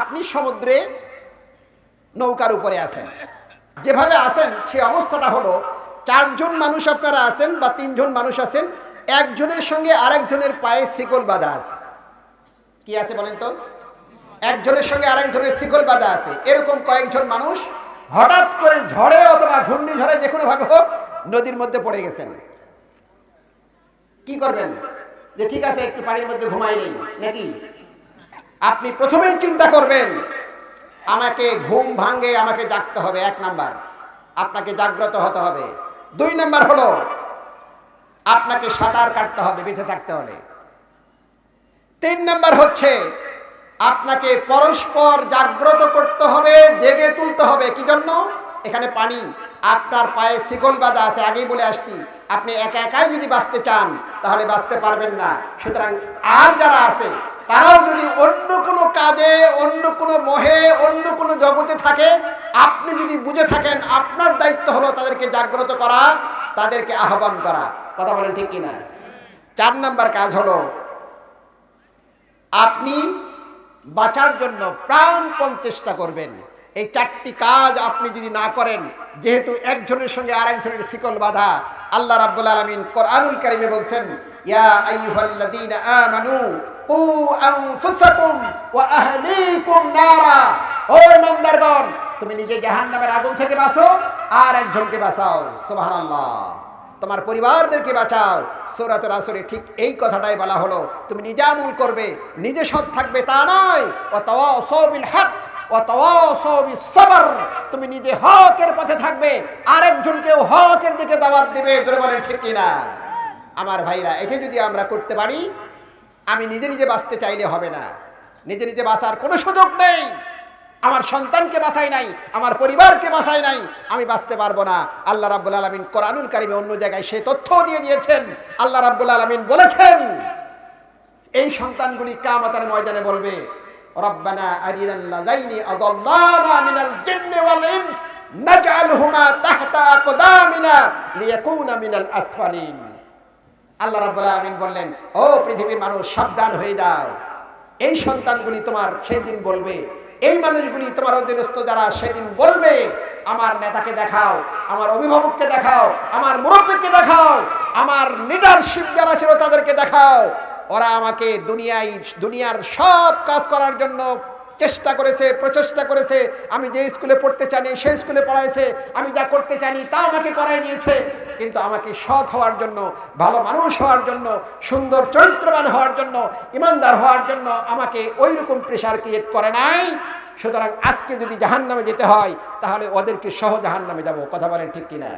আপনি সমুদ্রে নৌকার উপরে আছেন। যেভাবে আছেন, সে অবস্থাটা হলো চারজন মানুষ আপনারা আছেন বা তিনজন মানুষ আছেন, একজনের সঙ্গে আরেকজনের পায়ে শিকল বাঁধা আছে। কি আছে বলেন তো? একজনের সঙ্গে আরেকজনের শিকল বাঁধা আছে। এরকম কয়েকজন মানুষ হঠাৎ করে ঝড়ে অথবা ঘূর্ণিঝড়ে যে কোনো ভাবে হোক নদীর মধ্যে পড়ে গেছেন। কি করবেন? যে ঠিক আছে, একটু পানির মধ্যে ঘুমাই নেই নাকি? আপনি প্রথমেই চিন্তা করবেন, আমাকে ঘুম ভাঙ্গে আমাকে জাগতে হবে, এক নাম্বার। আপনাকে জাগ্রত হতে হবে। দুই নাম্বার হলো, আপনাকে সাঁতার কাটতে হবে, বেঁচে থাকতে হলে। তিন নাম্বার হচ্ছে, আপনাকে পরস্পর জাগ্রত করতে হবে, জেগে তুলতে হবে। কি জন্য? এখানে পানি। আপনার পায়ে শিকল বাঁধা আছে, আগেই বলে আসছি। আপনি একা একাই যদি বাঁচতে চান, তাহলে বাঁচতে পারবেন না। সুতরাং আর যারা আছে, তারাও অন্য কোনো মোহে, অন্য কোনো জগতে থাকে, আপনি যদি বুঝে থাকেন আপনার দায়িত্ব হলো তাদেরকে জাগ্রত করা, তাদেরকে আহ্বান করা। কথা বলেন ঠিক কিনা? চার নাম্বার কাজ হলো, আপনি বাঁচার জন্য প্রাণপণ চেষ্টা করবেন। এই চারটি কাজ আপনি যদি না করেন, যেহেতু একজনের সঙ্গে আরেকজনের শিকল বাধা, আল্লাহ রাব্বুল আলামিন কোরআনুল কারিমে বলছেন, ইয়া আইয়ুহাল্লাযীনা আমানু কু আনফুসাকুম ওয়া আহলিকুম নারা। ও ইমানদারগণ, তুমি নিজে জাহান্নামের আগুন থেকে বাঁচো আর একজনকে বাঁচাও। সুবহানাল্লাহ। তোমার পরিবারদেরকে বাঁচাও। সৌরাতের আসরে ঠিক এই কথাটাই বলা হলো। তুমি নিজে আমল করবে, নিজে সৎ থাকবে তা নয়। ও হক ও তওয়াসবিস সবর তুমি নিজে হকের পথে থাকবে, আরেকজনকেও হকের দিকে দাওয়াত দিবে। বলেন ঠিক কিনা? আমার ভাইরা, এটা যদি আমরা করতে পারি আমি নিজে নিজে বাঁচতে চাইলে হবে না। নিজে নিজে বাঁচার কোনো সুযোগ নেই। আমার সন্তানকে বাঁচাই নাই, আমার পরিবারকে বাঁচাই নাই, আমি বাঁচতে পারব না। আল্লাহ রাব্বুল আলমিন কোরআনুল কারিমে অন্য জায়গায় সে তথ্য দিয়ে দিয়েছেন। আল্লাহ রাব্বুল আলমিন বলেছেন, এই সন্তানগুলি কামাতার ময়দানে বলবে, রব্বানা আরিনাল্লাযাইনি আল্লাহ রাব্বুল আলামিন বললেন, ও পৃথিবীর মানুষ, সাবধান হয়ে যাও। এই সন্তানগুলি তোমার সেদিন বলবে, এই মানুষগুলি তোমার অধীনস্থ যারা সেদিন বলবে, আমার নেতাকে দেখাও, আমার অভিভাবককে দেখাও, আমার মুরব্বীকে দেখাও, আমার লিডারশিপ যারা ছিল তাদেরকে দেখাও। ওরা আমাকে দুনিয়ায়, দুনিয়ার সব কাজ করার জন্য চেষ্টা করেছে, প্রচেষ্টা করেছে। আমি যে স্কুলে পড়তে চানি সেই স্কুলে পড়াইছে, আমি যা করতে চানি তা আমাকে করাই নিয়েছে। কিন্তু আমাকে সৎ হওয়ার জন্য, ভালো মানুষ হওয়ার জন্য, সুন্দর চরিত্রবান হওয়ার জন্য, ইমানদার হওয়ার জন্য আমাকে ওই রকম প্রেশার ক্রিয়েট করে নাই। সুতরাং আজকে যদি জাহান নামে যেতে হয়, তাহলে ওদেরকে সহ জাহান নামে যাব। কথা বলেন ঠিক কিনা?